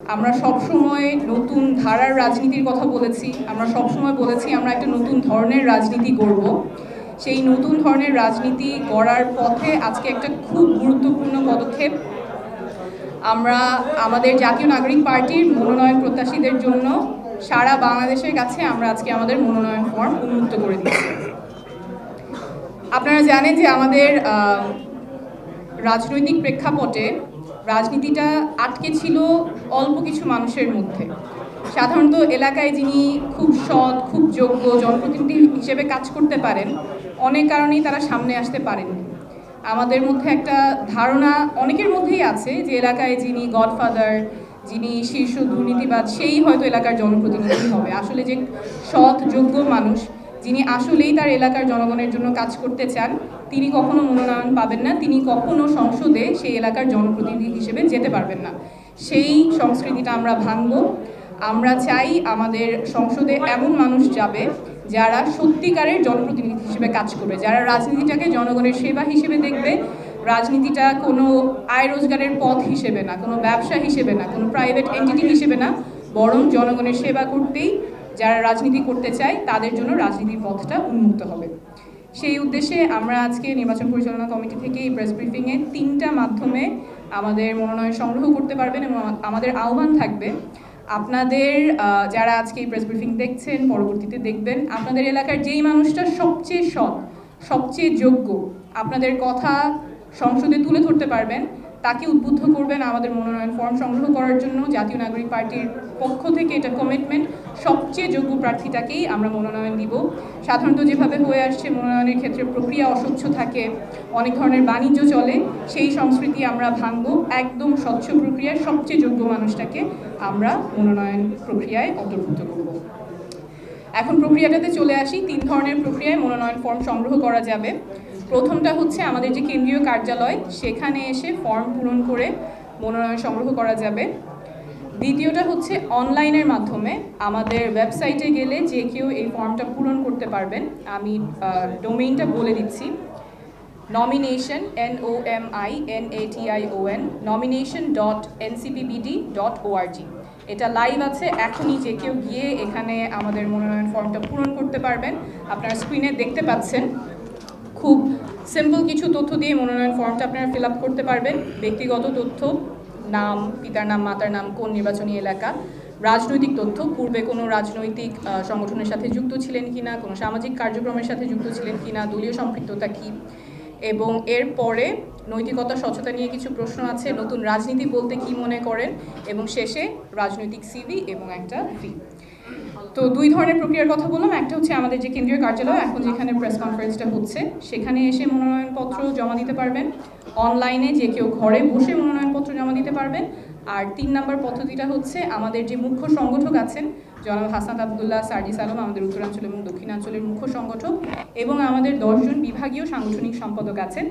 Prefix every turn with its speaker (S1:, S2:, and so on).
S1: আমরা সবসময় নতুন ধারার রাজনীতির কথা বলেছি, আমরা সবসময় বলেছি আমরা একটা নতুন ধরনের রাজনীতি করব সেই নতুন ধরনের রাজনীতি গড়ার পথে আজকে একটা খুব গুরুত্বপূর্ণ পদক্ষেপ। আমরা আমাদের জাতীয় নাগরিক পার্টির মনোনয়ন প্রত্যাশীদের জন্য সারা বাংলাদেশের কাছে আমরা আজকে আমাদের মনোনয়ন ফর্ম উন্মুক্ত করে দিচ্ছি। আপনারা জানেন যে আমাদের রাজনৈতিক প্রেক্ষাপটে রাজনীতিটা আটকে ছিল অল্প কিছু মানুষের মধ্যে। সাধারণত এলাকায় যিনি খুব সৎ, খুব যোগ্য জনপ্রতিনিধি হিসেবে কাজ করতে পারেন, অনেক কারণেই তারা সামনে আসতে পারেননি। আমাদের মধ্যে একটা ধারণা অনেকের মধ্যেই আছে যে এলাকায় যিনি গডফাদার, যিনি শীর্ষ দুর্নীতিবাদ, সেই হয়তো এলাকার জনপ্রতিনিধি হবে। আসলে যে সৎ, যোগ্য মানুষ যিনি আসলেই তার এলাকার জনগণের জন্য কাজ করতে চান, তিনি কখনো মনোনয়ন পাবেন না, তিনি কখনো সংসদে সেই এলাকার জনপ্রতিনিধি হিসেবে যেতে পারবেন না। সেই সংস্কৃতিটা আমরা ভাঙব। আমরা চাই আমাদের সংসদে এমন মানুষ যাবে যারা সত্যিকারের জনপ্রতিনিধি হিসেবে কাজ করবে, যারা রাজনীতিটাকে জনগণের সেবা হিসেবে দেখবে। রাজনীতিটা কোনো আয় রোজগারের পথ হিসেবে না, কোনো ব্যবসা হিসেবে না, কোনো প্রাইভেট এন্টিটি হিসেবে না, বরং জনগণের সেবা করতেই যারা রাজনীতি করতে চায়, তাদের জন্য রাজনীতির পথটা উন্মুক্ত হবে। সেই উদ্দেশ্যে আমরা আজকে নির্বাচন পরিচালনা কমিটি থেকে এই প্রেস ব্রিফিংয়ে তিনটা মাধ্যমে আমাদের মনোনয়ন সংগ্রহ করতে পারবেন এবং আমাদের আহ্বান থাকবে। আপনাদের যারা আজকে এই প্রেস ব্রিফিং দেখছেন, পরবর্তীতে দেখবেন, আপনাদের এলাকার যেই মানুষটা সবচেয়ে সৎ, সবচেয়ে যোগ্য, আপনাদের কথা সংসদে তুলে ধরতে পারবেন। তাকে উদ্বুদ্ধ করবেন আমাদের মনোনয়ন ফর্ম সংগ্রহ করার জন্য জাতীয় নাগরিক পার্টির পক্ষ থেকে এটা কমিটমেন্ট সবচেয়ে যোগ্য প্রার্থীটাকেই আমরা মনোনয়ন দিব। সাধারণত যেভাবে হয়ে আসছে মনোনয়নের ক্ষেত্রে প্রক্রিয়া অস্বচ্ছ থাকে, অনেক ধরনের বাণিজ্য চলে, সেই সংস্কৃতি আমরা ভাঙব। একদম স্বচ্ছ প্রক্রিয়ায় সবচেয়ে যোগ্য মানুষটাকে আমরা মনোনয়ন প্রক্রিয়ায় অন্তর্ভুক্ত করব। এখন প্রক্রিয়াটাতে চলে আসি। তিন ধরনের প্রক্রিয়ায় মনোনয়ন ফর্ম সংগ্রহ করা যাবে। প্রথমটা হচ্ছে আমাদের যে কেন্দ্রীয় কার্যালয়, সেখানে এসে ফর্ম পূরণ করে মনোনয়ন সংগ্রহ করা যাবে। দ্বিতীয়টা হচ্ছে অনলাইনের মাধ্যমে আমাদের ওয়েবসাইটে গেলে যে কেউ এই ফর্মটা পূরণ করতে পারবেন। আমি ডোমেইনটা বলে দিচ্ছি। Nomination N O M I N A T I O N nomination dot NCPBD dot ORG এটা লাইভ আছে, এখনই যে কেউ গিয়ে এখানে আমাদের মনোনয়ন ফর্মটা পূরণ করতে পারবেন। আপনারা স্ক্রিনে দেখতে পাচ্ছেন। খুব সিম্পল কিছু তথ্য দিয়ে মনোনয়ন ফর্মটা আপনারা ফিল আপ করতে পারবেন। ব্যক্তিগত তথ্য, নাম, পিতার নাম, মাতার নাম, কোন নির্বাচনী এলাকা, রাজনৈতিক তথ্য, পূর্বে কোনো রাজনৈতিক সংগঠনের সাথে যুক্ত ছিলেন কিনা, কোনো সামাজিক কার্যক্রমের সাথে যুক্ত ছিলেন কিনা, দলীয় সম্পৃক্ততা কী? এবং এরপরে নৈতিকতা, স্বচ্ছতা নিয়ে কিছু প্রশ্ন আছে, নতুন রাজনীতি বলতে কি মনে করেন? এবং শেষে রাজনৈতিক সিভি এবং একটা ফি তো দুই ধরনের প্রক্রিয়ার কথা বললাম। একটা হচ্ছে আমাদের যে কেন্দ্রীয় কার্যালয়, এখন যেখানে প্রেস কনফারেন্সটা হচ্ছে, সেখানে এসে মনোনয়নপত্র জমা দিতে পারবেন। অনলাইনে যে কেউ ঘরে বসে মনোনয়নপত্র জমা দিতে পারবেন। আর তিন নম্বর পদ্ধতিটা হচ্ছে আমাদের যে মুখ্য সংগঠক আছেন, জনাব হাসান আবদুল্লাহ, সার্জিস আলম, আমাদের উত্তরাঞ্চল এবং দক্ষিণাঞ্চলের মুখ্য সংগঠক এবং আমাদের দশজন বিভাগীয় সাংগঠনিক সম্পাদক আছেন।